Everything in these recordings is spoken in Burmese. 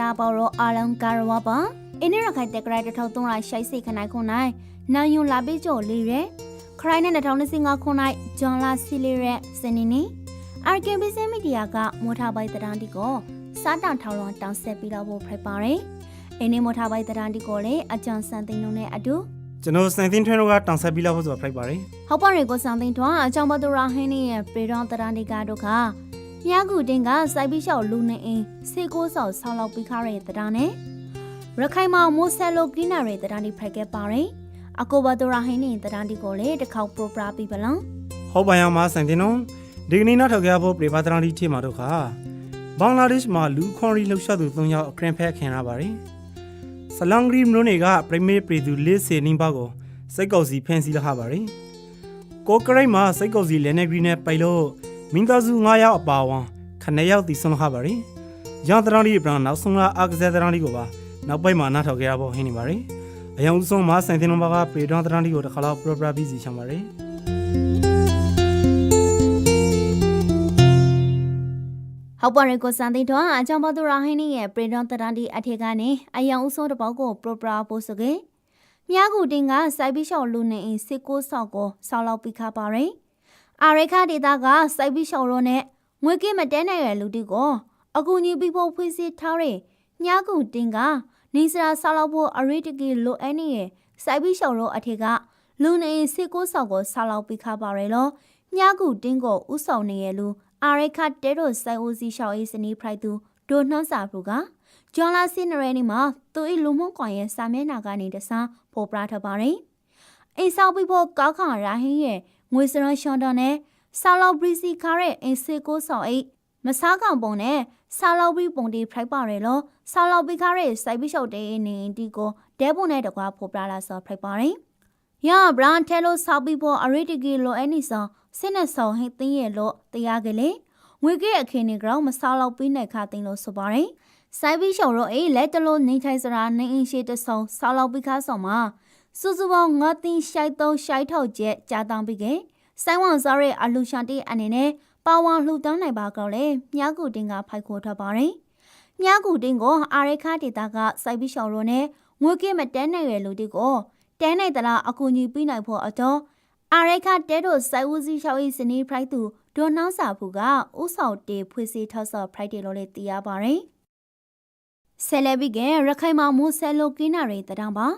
တာပေါ်ရောအာလံကာရဝပါအင်းရခိုင်တက်ကရတထောက်သုံးရရှိုက်စိခနိုင်ခွန်နိုင်နိုင်ယွန်လာပေးကြော်လေးရဲခရိုင်းနဲ့2025ခုနိုင်ဂျွန်လာစီလီရဲစနေနီအာကင်ဘီစမီဒီယာကမော်ထားပိုက်တရန်တီကိုစားတောင်ထောင်လွန်တောင်ဆက်ပြီးတော့ဖို့ဖိုက်ပါတယ်အင်းနေမော်ထားပိုက်တရန်တီကိုလည်းအကြံစံသိန်းလုံးနဲ့အတူကျွန်တော်စန်သင်းထွန်းတို့ကတောင်ဆက်ပြီးလောက်ဖို့ဆိုတာဖိုက်ပါတယ်ဟောက်ပါရီကိုစံသိန်းထွန်းအကြောင်းပဒရာဟင်းနေရဲ့ပေရွန်တရန်တီကာတို့က မြားကူတင်ကစိုက်ပြီးလျှောက်လူနေအင်းစေကိုးဆောက်ဆောင်းလောက်ပြီးခရရဲ့တရန်နဲ့ရခိုင်မှာမိုးဆဲလိုကင်းနာရဲ့တရန်တီဖိုက်ခဲ့ပါတယ်အကိုဘဒရာဟင်းနေတရန်တီကိုလည်းတစ်ခေါက်ပရိုပရာပြီးပလန်ဟုတ်ပါရမှာစန်သင်းတို့ဒီကနေ့နောက်ထောက်ကြဖို့ပြေပါတရန်တီချေမှာတို့ခါဘင်္ဂလားဒေ့ရှ်မှာလူခွန်ရီလှုပ်ရှားသူ၃ယောက်အခရင်ဖက်ခင်ရပါတယ်ဆလန်ဂရီမလို့နေကပရိမေပရီသူလေးစေနင်းပါကိုစိတ်ကောက်စီဖန်စီလာခပါတယ်ကိုကရိတ်မှာစိတ်ကောက်စီလဲနေဂရီနဲ့ပိုင်လို့ မင်းသားစု9ယောက်အပါဝံခနဲ့ယောက်တည်ဆုံးလာခပါတယ်ရန်တရန်ဒီဘရန်နောက်ဆုံးလာအာကဇက်တရန်ဒီကိုပါနောက်ပိုက်မှာနောက်ထောက်ကြရဖို့ဟင်းနေပါတယ်အယောင်ဆုံးမှာစန်သင်းတို့ကပေဒွန်တရန်ဒီကိုတစ်ခါတော့ပရိုပရာပြီးစီချမ်းပါတယ်ဟောက်ပါရီကိုစံသိန်းထွန်းအကြောင်းပဒရာဟင်းနေရဲ့ပေရွန်တရန်တီအထက်ကနေအယံဦးစိုးတစ်ပေါက်ကိုပရိုပရာပို့စကေမြားကူတင်ကစိုက်ပြီးလျှောက်လူနေအင်းစေကိုးဆောက်ကိုဆောက်လောက်ပြီးခါပါတယ် အာရိခဒေတာကစိုက်ပြီးလျှောက်ရောနဲ့ငွေကင်းမတဲနိုင်တဲ့လူတီကိုအကူညီပြီးဖို့ဖွေးစီထားတဲ့မြားကူတင်ကနေစရာဆောက်လောက်ဖို့အရိတကီလိုအပ်နေရဲ့စိုက်ပြီးလျှောက်ရောအထက်ကလူနေအင်းစေကိုးဆောက်ကိုဆောက်လောက်ပြီးခါပါတယ်လို့မြားကူတင်ကိုဥဆောင်နေရဲ့လူအာရိခတဲတို့ဆိုင်ဦးစီရှောက်ရေးစနီးဖရိုက်သူဒိုနှောစာဖူကဂျွန်လာစင်နရဲနီမှာသူ့၏လူမှုကွန်ရက်စာမျက်နှာကနေတဆန်းပို့ပြထားပါတယ်။အိမ်ဆောက်ပြီးဖို့ကောက်ခါရာဟင်းရဲ့ ငွေစရန်ရှွန်တော်နဲ့ဆာလောဘရီစီခါရဲ့အင်စီကိုဆောင်အိတ်မစားကောင်ပုံနဲ့ဆာလောဘရီပုံတီဖရိုက်ပါရလို့ဆာလောဘီခါရဲ့စိုက်ပြီးရှောက်တဲ့နေတီကိုဒဲပုံနဲ့တကွာပို့ပြလာဆောဖရိုက်ပါတယ်။ရဘရန်ထဲလို့ဆောက်ပြီးဖို့အရိတကီလိုအနီဆောင်စင်းနဲ့ဆောင်ဟိသိရဲ့လို့တရားကလေးငွေကဲအခင်းနေကြောင်မစားလောက်ပြီးနေခါသိလို့ဆိုပါတယ်။စိုက်ပြီးရှော်တော့အေးလက်တလို့နေထိုင်စရာနေအင်းရှိတဆုံစားလောက်ပြီးခါဆောင်မှာ စုစုပေါင်းငါးသိန်းရှိုက်သုံးရှိုက်ထောက်ကျက်ကြာတောင်းပြီးကစိုင်းဝန်စားရဲ့အလူရှန်တီအနေနဲ့ပါဝါလှူတောင်းနိုင်ပါကောလေမြားကူတင်ကဖိုက်ခိုးထွက်ပါတယ်။မြားကူတင်ကိုအာရိခဒေတာကစိုက်ပြီးရှော်တော့နဲ့ငွေကဲမတန်းနိုင်ရလူတီကိုတန်းနိုင်တလားအကူကြီးပြီးနိုင်ဖို့အတော့အာရိခတဲတို့စိုက်ဦးစီးရှောက်ရေးစနီးဖရိုက်သူဒေါ်နှောင်းစာဖူကဥဆောင်တေဖွေးစီထောက်ဆော့ဖရိုက်တေလို့လည်းသိရပါတယ်။ဆယ်လက်ပြီးကရခိုင်မှာမိုးဆယ်လိုကင်းနာတွေတံပါ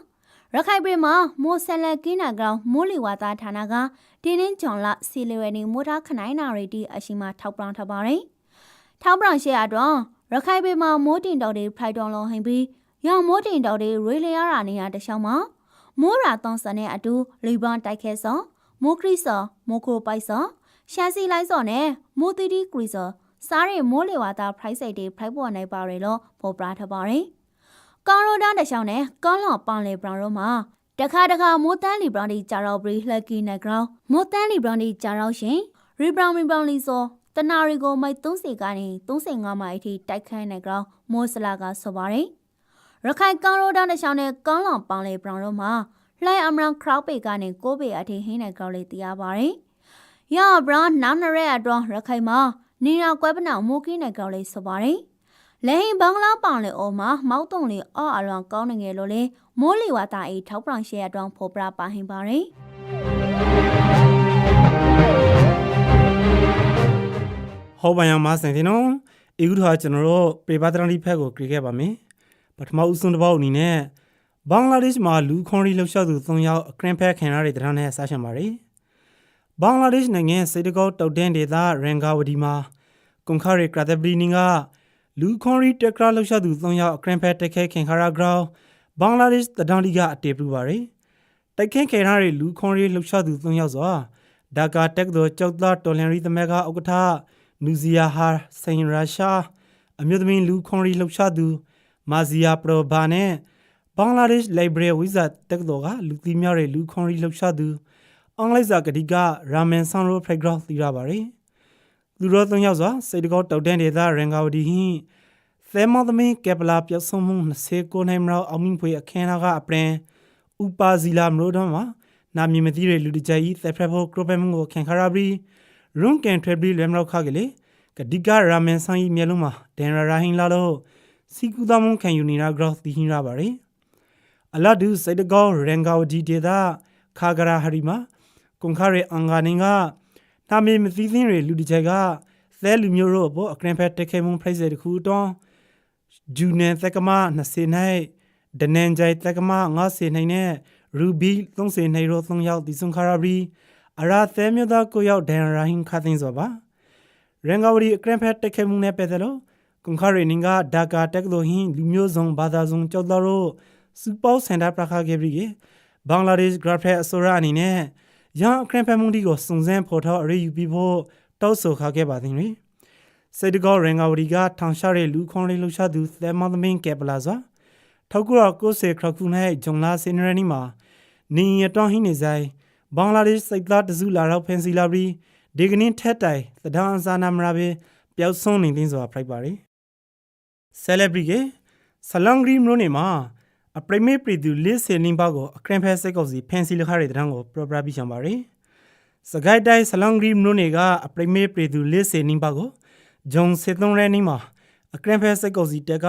ရခိုင်ပြည်မှာမိုးဆယ်လက်ကင်းနာကောင်မိုးလီဝါသားဌာနကဒီနင်းဂျွန်လစီလီဝဲနေမိုးထားခနိုင်နာရီတီအရှိမထောက်ပံ့ထားပါတယ်။ထောက်ပံ့ရှေ့အတွက်ရခိုင်ပြည်မှာမိုးတင်တော်တွေဖရိုက်တော်လုံးဟင်ပြီးရောင်မိုးတင်တော်တွေရေလျားရာနေရာတခြားမှာမိုးရာသွန်စနဲ့အတူလီဘန်တိုက်ခဲစောမိုးခရစ်စောမိုးခိုပိုက်စောရှာစီလိုက်စောနဲ့မိုတီတီကရီစောစားရမိုးလေဝါသားဖရိုက်စိတ်တွေဖရိုက်ပေါ်နိုင်ပါရလို့ပေါ်ပြထားပါတယ်။ ကောင်းရိုဒန်တချောင်းနဲ့ကောင်းလောင်ပန်လေဘရောင်တို့မှာတခါတခါမိုးတန်းလီဘရောင်ဒီဂျာရောဘရီလက်ကီနက်ဂရောင်းမိုးတန်းလီဘရောင်ဒီဂျာရောရှင်ရီဘရောင်ရီဘရောင်လီဆိုတနာရီကိုမိုက်30ကနေ35မိုင်အထိတိုက်ခိုင်းနေကြောင်းမိုးစလာကဆိုပါတယ်။ရခိုင်ကောင်းရိုဒန်တချောင်းနဲ့ကောင်းလောင်ပန်လေဘရောင်တို့မှာလှိုင်းအမရန်ခရောက်ပေကနေကိုပေအထိဟင်းနေကြောင်းလေးသိရပါတယ်။ရဘရောင်နာမရဲအတွက်ရခိုင်မှာနေရကွဲပနာမိုးကင်းနေကြောင်းလေးဆိုပါတယ်။ လဲဟင်ဘင်္ဂလားပောင်လေအော်မှာမောက်တုံလေးအော်အလွန်ကောင်းနေငယ်လို့လေမိုးလီဝါတာအေးထောက်ပံ့ရှဲအတွက်ဖော်ပြပါဟင်ပါတယ်။ဟောပါယမစင်တင်နော်အေဂုထာကျွန်တော်တို့ပေပါတရန်ဒီဖက်ကိုကြည့်ခဲ့ပါမယ်ပထမဦးဆုံးတစ်ပေါက်အနေနဲ့ဘင်္ဂလားဒေ့ရှ်မှာလူခွန်ရီလှုပ်ရှားသူ၃ယောက်အခရင်ဖက်ခင်ရတဲ့တရားနဲ့ဆက်ရှင်ပါတယ်ဘင်္ဂလားဒေ့ရှ်နိုင်ငံစေတကောတောက်တန်းဒေသရန်ဂါဝဒီမှာကွန်ခရီကရတဘရီနင်းက လူခွန်ရီတက်ကရာလှုပ်ရှားသူ၃ယောက်အခရင်ဖက်တက်ခဲခင်ခရာဂရောင်းဘင်္ဂလားဒေ့ရှ်တဒန်လီကအတေပြပါတယ်တိုက်ခင်းခင်ရတဲ့လူခွန်ရီလှုပ်ရှားသူ၃ယောက်စွာဒါကာတက်သောကြောက်သားတော်လန်ရီသမက်ကဥက္ကဋ္ဌနူဇီယာဟာစိန်ရုရှားအမျိုးသမီးလူခွန်ရီလှုပ်ရှားသူမာဇီယာပရိုဘာနဲ့ဘင်္ဂလားဒေ့ရှ်လိုက်ဘရီဝိဇတ်တက္ကသိုလ်ကလူသိများတဲ့လူခွန်ရီလှုပ်ရှားသူအင်္ဂလိပ်စာကတိကရာမန်ဆန်ရိုဖရိုက်ဂရောင်းသိရပါတယ်။ သူတို့သုံးယောက်စွာစိတ်တကောတောက်တန်းဒေသရန်ဂါဝဒီဟင်းသဲမောသမင်းကပလာပြတ်ဆုံးမှု29နိုင်မလောက်အောင်မြင်ဖွေအခမ်းအနားကအပရင်ဥပါဇီလာမလို့တော့မှာနာမည်မသိတဲ့လူတကြိုက်သက်ဖရက်ဖို့ကရိုပမ်ကိုခင်ခါရာဘရီရွန်ကန်ထရဘရီလမ်လောက်ခါကလေးကဒီကရာမန်ဆိုင်မျက်လုံးမှာဒန်ရာရာဟင်းလာလို့စီကူသမုန်ခံယူနေတာဂရော့သီဟင်းရပါတယ်အလာဒူစိတ်တကောရန်ကာဝဒီဒေတာခါဂရာဟရီမာကွန်ခါရေအင်္ဂါနင်က နာမည်မသိသင်းတွေလူတစ်ချက်ကသဲလူမျိုးတို့ဘောအကရင်ဖက်တက်ခဲမှုဖိတ်စေတခုတောင်းဂျူနယ်သက်ကမ20နိုင်ဒနန်ဂျိုင်သက်ကမ90နိုင်နဲ့ရူဘီ30နိုင်ရော3ရောက်ဒီစွန်ခါရာဘီအရာသဲမျိုးသားကိုရောက်ဒန်ရာဟင်ခါသင်းစောပါရန်ကာဝဒီအကရင်ဖက်တက်ခဲမှုနဲ့ပတ်သက်လို့ကွန်ခါရီနင်ကဒါကာတက်ကလိုဟင်းလူမျိုးစုံဘာသာစုံကြောက်တော်တို့စူပေါစင်တာပရခါကေဘရီဘင်္ဂလားဒေ့ရှ်ဂရပ်ဖက်အစိုးရအနေနဲ့ ရန်အခရင်ဖက်မှုဒီကိုစုံစမ်းဖော်ထုတ်အရေးယူပြီးဖို့တောက်ဆိုခါခဲ့ပါသည်တွင်စိတ်တကောရင်ဂါဝဒီကထောင်ရှားတဲ့လူခွန်လေးလှူရှာသူသဲမသမင်းကဲပလာစွာထောက်ကူရကိုစေခရခုနဲ့ဂျုံလာစင်ရနီမှာနင်းရတောင်းဟင်းနေဆိုင်ဘင်္ဂလားဒေ့ရှ်စိတ်သားတစုလာတော့ဖန်စီလာပြီးဒီကနေ့ထက်တိုင်သဒ္ဒါအစာနာမရာပဲပျောက်ဆုံးနေသိစွာဖိုက်ပါရီ celebrity ဆလန်ဂရီမလို့နေမှာ အပရိမေပရီသူလေးစင်နင်းပါကိုအခရင်ဖဲစိတ်ကောက်စီဖန်စီလခရတဲ့တန်းကိုပရပရပြီးချံပါရီစကိုက်တိုင်းဆလန်ဂရီမလို့နေကအပရိမေပရီသူလေးစင်နင်းပါကိုဂျုံစေသွန်ရဲနီမှာအခရင်ဖဲစိတ်ကောက်စီတက်က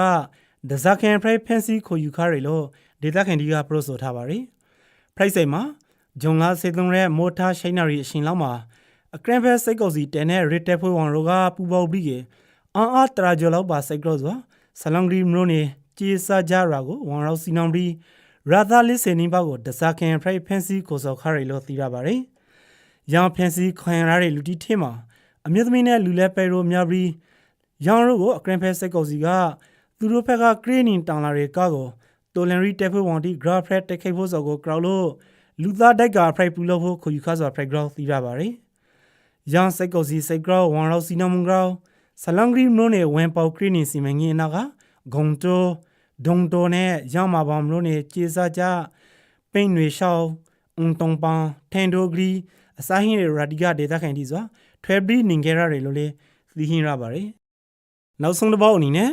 ဒဇကန်ဖရိုက်ဖန်စီခိုယူခရလို့ဒေတာခင်ဒီကပရိုဆိုထားပါရီဖရိုက်စိတ်မှာဂျုံလာစေသွန်ရဲမော်တာရှိုင်းနာရီအရှင်လောက်မှာအခရင်ဖဲစိတ်ကောက်စီတဲနဲ့ရစ်တက်ဖွေးဝန်ရောကပူပေါပြီးကအာအာတရာကျော်လောက်ပါစိတ်ကောက်စွာဆလန်ဂရီမရိုနေ ဂျေစာဂျာရာကိုဝန်ရောက်စီနောင်ပြီးရာသာလစ်စင်နင်းဘကိုဒဇာကန်ဖရိုက်ဖန်စီကိုစောခရီလို့သိရပါတယ်။ရောင်ဖန်စီခွန်ရတဲ့လူတီထင်းမှာအမျိုးသမီးနဲ့လူလဲပဲရိုများပြီးရောင်တို့ကိုအကရင်ဖက်စိတ်ကောစီကသူတို့ဘက်ကကရင်းနင်တောင်လာတွေကားကိုတိုလန်ရီတက်ဖွဝန်တီဂရာဖရက်တက်ခိတ်ဖို့စောကိုကရောက်လို့လူသားတိုက်ကဖရိုက်ပူလို့ဖို့ခုယူခါဆိုဖရိုက်ဂရောက်သိရပါတယ်။ရောင်စိတ်ကောစီစိတ်ဂရောက်ဝန်ရောက်စီနောင်မုံဂရောက်ဆလန်ဂရီမလို့နေဝန်ပေါကရင်းနေစီမံငင်းနာကဂုံတို ဒုံတိုနဲ့ရမဘာမလို့နေကျေစားကြပိန်တွေရှောင်းအုံတုံပန်ထန်ဒိုဂရီအစာဟင်းတွေရာဒီကဒေတာခိုင်တီစွာထွဲပြီးနင်ကြရတွေလို့လေသီဟင်းရပါတယ်နောက်ဆုံးတစ်ပေါက်အနေနဲ့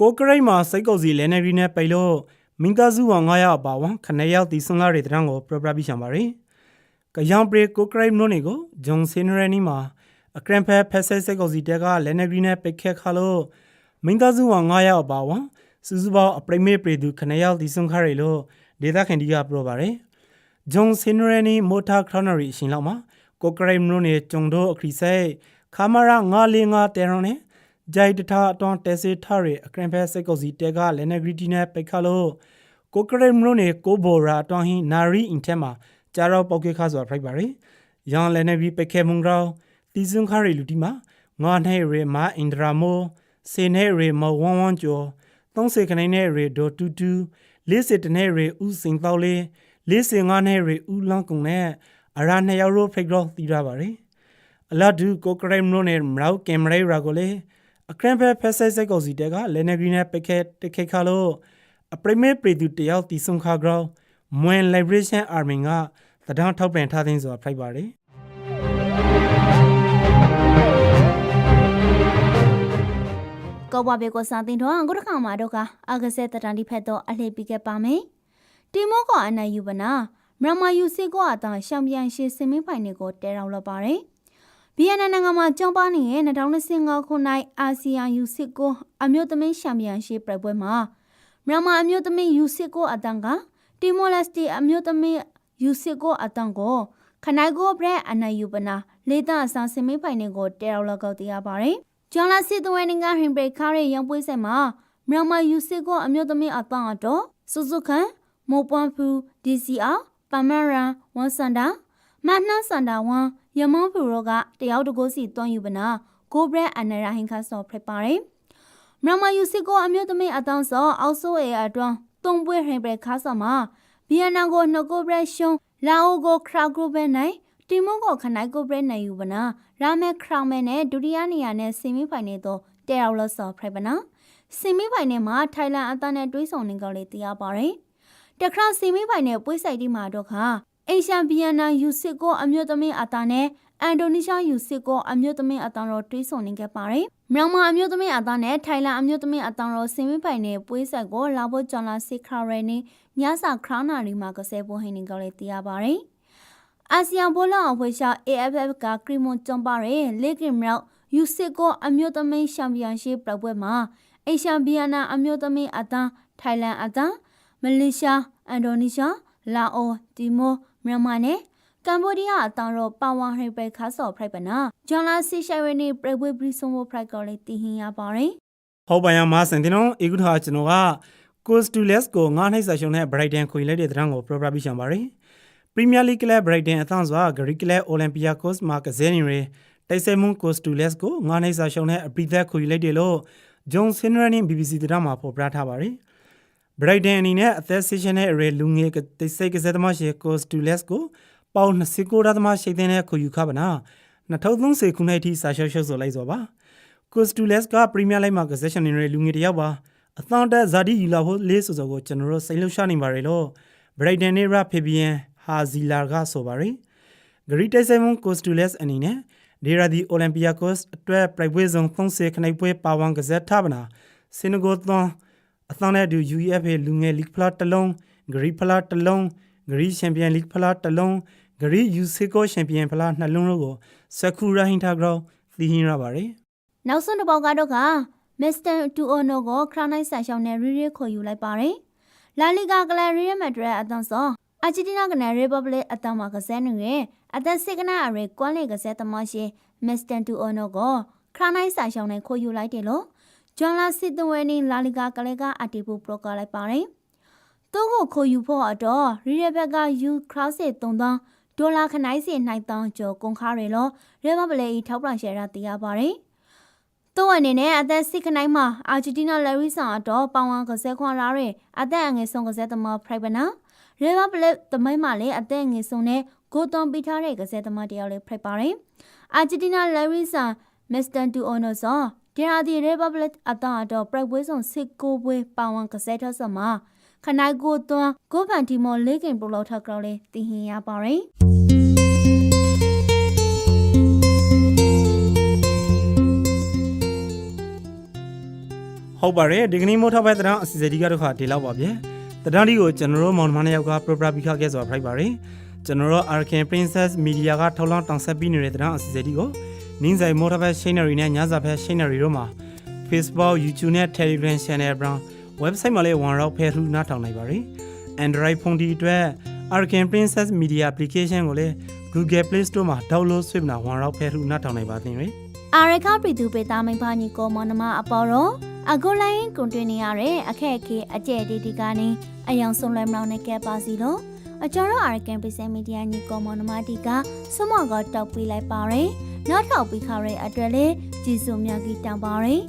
ကိုကရိတ်မှာစိတ်ကုပ်စီလဲနေရီနဲ့ပိတ်လို့မင်းသားစုဝ9ရောက်ပါဝံခနဲ့ရောက်တီဆွန်လာတွေတန်းကိုပြပြပြီးရှံပါတယ်ကယောင်ပရီကိုကရိတ်မလို့နေကိုဂျုံစင်ရနီမှာအကရန်ဖက်ဖက်ဆက်စိတ်ကုပ်စီတက်ကလဲနေရီနဲ့ပိတ်ခက်ခါလို့မင်းသားစုဝ9ရောက်ပါဝံ စုစုပေါင်းအပရိမေပရိသူခနဲ့ရောက်ဒီစွန်ခါရီလို့ဒေတာခင်ဒီကပြောပါတယ်။ဂျုံစင်ရနီမိုတာခရနရီအရှင်လောက်မှာကိုကရိမ်မလို့နေကျုံတို့အခရီးဆိုင်ခါမရာ945တဲရွန်နဲ့ဂျိုက်တထအတွန်တဲစီထရီအခရင်ဖဲစိတ်ကုတ်စီတဲကလည်းနေဂရီတီနဲ့ပိတ်ခါလို့ကိုကရိမ်မလို့နေကိုဘိုရာအတွန်ဟင်းနာရီအင်ထဲမှာဂျာရောပောက်ကေခါဆိုဖိုက်ပါရီ။ယောင်လည်းနေဂရီပိတ်ခဲမုံရောတီစွန်ခါရီလူတီမှာငါနဲ့ရေမာအင်ဒရာမိုစေနေရေမဝွန်ဝွန်ကျော် 30ခနိုင်နဲ့ရေဒိုတူတူ40တနဲ့ရေဥစင်တော့လေး45နဲ့ရေဥလောင်းကုံနဲ့အရာနှစ်ယောက်ရိုဖိတ်တော့တီးရပါတယ်အလာဒူကိုကရိုင်မနိုနဲ့မရောက်ကင်မရာရာကိုလေအခရန်ဖက်ဖက်ဆက်စိတ်ကိုစီတဲကလဲနေဂရီနဲ့ပိတ်ခက်တခိတ်ခါလို့အပရိမေပရီတူတယောက်တီဆုံခါဂရောမွန်လိုင်ဘရေရှန်အာမင်ကတဒန်းထောက်ပြန်ထားသိဆိုတာဖိုက်ပါတယ် ကောဘဘေကိုစာတင်တော့အခုတစ်ခါမှာတော့ကအာဂဆက်တတန်ဒီဖက်တော့အလှည့်ပြီးခဲ့ပါမယ်တီမောကအနယူပနာမြန်မာယူစစ်ကောအတရှမ်ပီယံရှစ်စင်မင်းဖိုင်တွေကိုတဲတော်လောက်ပါတယ်ဗီယက်နမ်နိုင်ငံမှာကျောင်းပါနေတဲ့2025ခုနှစ်အာဆီယံယူစစ်ကိုအမျိုးသမီးရှမ်ပီယံရှစ်ပြပွဲမှာမြန်မာအမျိုးသမီးယူစစ်ကိုအတန်ကတီမိုလက်စတီအမျိုးသမီးယူစစ်ကိုအတန်ကိုခနိုင်ကိုဘရက်အနယူပနာလေတာအစာစင်မင်းဖိုင်တွေကိုတဲတော်လောက်ကောက်တရားပါတယ် ကျောင်းလာစစ်သွဲနင်ကဟင်ဘရိတ်ခါရဲ့ရောင်ပွဲဆက်မှာမြန်မာယူစစ်ကိုအမျိုးသမီးအတန်အတော့စုစုခန်မောပွန်ဖူ DCR ပမရန်ဝန်စန္ဒာမနှန်းစန္ဒာဝန်ယမုံဖူရောကတယောက်တကိုးစီတွန်းယူပနာကိုဘရက်အနရာဟင်ခါဆော့ဖရပါတယ်မြန်မာယူစစ်ကိုအမျိုးသမီးအတန်းဆော့အောက်ဆိုးအေအတွန်းတုံပွဲဟင်ဘရက်ခါဆော့မှာဗီယက်နမ်ကိုနှုတ်ကိုဘရက်ရှုံလာအိုကိုခရာဂရုဘဲနိုင် တီမွန်ကိုခနိုင်ကိုဘရက်နိုင်ယူပနာရာမဲခရောင်မဲနဲ့ဒုတိယနေရာနဲ့ဆီမီဖိုင်နေတော့တဲရောက်လို့ဆော့ဖရပနာဆီမီဖိုင်နေမှာထိုင်လန်အတန်းနဲ့တွေးဆောင်နေကြလေတရားပါတယ်တခါစီမီပိုင်နဲ့ပွေးဆိုင်တီမှာတော့ခါအေရှန်ဗီယက်နမ်ယူစစ်ကိုအမျိုးသမီးအတာနဲ့အင်ဒိုနီးရှားယူစစ်ကိုအမျိုးသမီးအတာတော့တွေးဆုံနေခဲ့ပါတယ်။မြန်မာအမျိုးသမီးအတာနဲ့ထိုင်လန်အမျိုးသမီးအတာတော့စီမီပိုင်နဲ့ပွေးဆိုင်ကိုလာဖို့ကြော်လာစစ်ခရရဲနေညစာခရောင်းနာရီမှာကစဲဖို့ဟင်းနေကြလေတရားပါတယ်။ အာဆီယံဘောလုံးအဖွဲ့ရှာ AFF ကကရီမွန်ကျွန်းပါရဲလေကင်မြောက်ယူစစ်ကိုအမျိုးသမီးချန်ပီယံရှစ်ပြပွဲမှာအေရှန်ဘီယနာအမျိုးသမီးအသံထိုင်လန်အသံမလေးရှားအင်ဒိုနီးရှားလာအိုတီမိုမြန်မာနဲ့ကမ္ဘောဒီးယားအသံတော့ပါဝါဟိပဲခါဆော့ဖရိုက်ပနာဂျွန်လာစီရှိုင်ဝဲနေပရဝေပရီဆိုမိုဖရိုက်ကောလေးတီဟင်ရပါတယ်ဟုတ်ပါရမစင်တင်နော်အခုထားကျွန်တော်က Coast to Less ကိုငါးနှိပ်စာရှုံနဲ့ Brighton ခွေလိုက်တဲ့တရံကို proper ပြချင်ပါတယ် Premier League ကလပ် Brighton အသံစွာ Greek ကလပ် Olympiacos မှာကစားနေရတိုက်ဆိုင်မှု Coast to Less ကိုငါးနှိပ်စာရှုံနဲ့အပိသက်ခွေလိုက်တယ်လို့ John Sinner နဲ့ BBC တရံမှာဖော်ပြထားပါတယ် Brighton အနေနဲ့အသက်16နှစ်အရွယ်လူငယ်ကတိတ်ဆိတ်ကစားသမားရှေ Coast to Less ကိုပေါင်29ရာသမားရှိတဲ့ခွေယူခပါနာ2030ခုနှစ်အထိစာရှုပ်ရှုပ်ဆိုလိုက်ဆိုပါကိုစတူလက်စ်ကပရီးမီးယားလိဂ်မှာကစားရှင်နေတဲ့လူငယ်တစ်ယောက်ပါအသံတက်ဇာတိယူလာဖို့လေးဆိုဆိုကိုကျွန်တော်တို့စိတ်လှုပ်ရှားနေပါတယ်လို့ဘရိတ်တန်နေရဖေဘီယန် ဟာဇီလာကဆိုပါတယ်ဂရီတိုက်ဆိုင်မွန်ကိုစတူလက်စ်အနေနဲ့ဒေရာဒီအိုလံပီယာကိုစ်အတွက်ပြိုင်ပွဲဆောင်30ခနိုင်ပွဲပါဝန်ကစားထားပါနာစင်နဂိုသွန်အသံနဲ့ဒူ UEFA လူငယ်လိဂ်ဖလားတစ်လုံးဂရီဖလားတစ်လုံးဂရီချန်ပီယံလိဂ်ဖလားတစ်လုံးဂရီယူစီကိုချန်ပီယံဖလားနှလုံးတို့ကိုစကူရာဟင်တာဂရောသီးဟင်းရပါတယ်နောက်ဆုံးတစ်ပေါက်ကတော့ကမစ္စတာတူအိုနိုကိုခရနိုင်းဆန်ရှောင်းနဲ့ရီရီခေါ်ယူလိုက်ပါတယ်။လာလီဂါကလရီရီမက်ဒရက်အသံစော အာဂျီတီနာကနေရီပဘလစ်အသံမှာကစားနေရဲ့အသက်စိကနာအရေကွမ်လေကစားသမားရှင်မစ္စတာတူအိုနိုကိုခရနိုင်းဆန်ရှောင်းနဲ့ခေါ်ယူလိုက်တယ်လို့ဂျွန်လာစစ်တဝဲနေလာလီဂါကလေးကအတီပူပရိုကလိုက်ပါတယ်။သူ့ကိုခေါ်ယူဖို့တော့ရီရီဘက်ကယူခရော့စစ်3000ဒေါ်လာခနိုင်စီနိုင်တောင်းကျော်ကုန်ခါရလို့ရီပဘလစ်ထောက်ပံ့ရှယ်ရတည်ရပါတယ်။သူ့အနေနဲ့အသက်စစ်ခနိုင်မှာအာဂျီတီနာလရီဆန်အတော့ပောင်ဝမ်ကစားခွန်လာတဲ့အသက်အငယ်ဆုံးကစားသမားဖရိုက်ပနာ ရေဘပလက်တမိုင်းမှာလည်းအသက်အငယ်ဆုံးနဲ့ဂိုသွန်ပိထားတဲ့ကစားသမားတယောက်လည်းဖရိုက်ပါတယ်အာဂျီတီနာလရီဆန်မစ္စတန်တူအိုနိုဇောဒီရာဒီရေဘပလက်အတော့အတော့ပရိုက်ပွဲဆောင်စစ်ကိုပွဲပောင်ဝမ်ကစားထဆမှာခနိုင်ကိုသွန်ကိုဖန်တီမော်လေးကင်ပရိုလောက်ထကောက်လေးတင်ဟင်ရပါတယ်ဟုတ်ပါတယ်ဒီကနေ့မို့ထောက်ပဲတရံအစီအစဉ်ဒီကတော့ခါဒီလောက်ပါဗျာ တရံဒီကိုကျွန်တော်တို့မောင်နှမနှစ်ယောက်က proper ပြီးခခဲ့ဆိုတာဖိုက်ပါတယ်ကျွန်တော်တို့ Arkan Princess Media ကထောက်လောင်းတောင်ဆက်ပြီးနေတဲ့တရံအစီအစဉ်ဒီကိုနင်းဆိုင်မို့ထောက်ပဲ Scenery နဲ့ညစာဖက် Scenery တို့မှာ Facebook YouTube နဲ့ Telegram Channel brown website မှာလည်း one round ဖဲထူနားထောင်နိုင်ပါတယ် Android ဖုန်းဒီအတွက် Arkan Princess Media application ကိုလည်း Google Play Store မှာ download ဆွဲပြီးတော့ one round ဖဲထူနားထောင်နိုင်ပါသေးတယ်အာရခပြည်သူပေသားမိဖာညီကိုမောင်နှမအပေါ်တော့အခုလိုင်းကွန်တွင်နေရတဲ့အခက်အခဲအကျဲတီတီကနေ အယောင်ဆုံးလွယ်မလောင်နဲ့ကဲပါစီတော့အကျော်တော့အာရကန်ပစမီဒီယာညီကိုမောင်နှမတီကဆွမော့ကတောက်ပေးလိုက်ပါရယ်နောက်ထောက်ပြီးခါရဲအတွက်လေကြည်စုမြကြီးတောင်းပါရယ်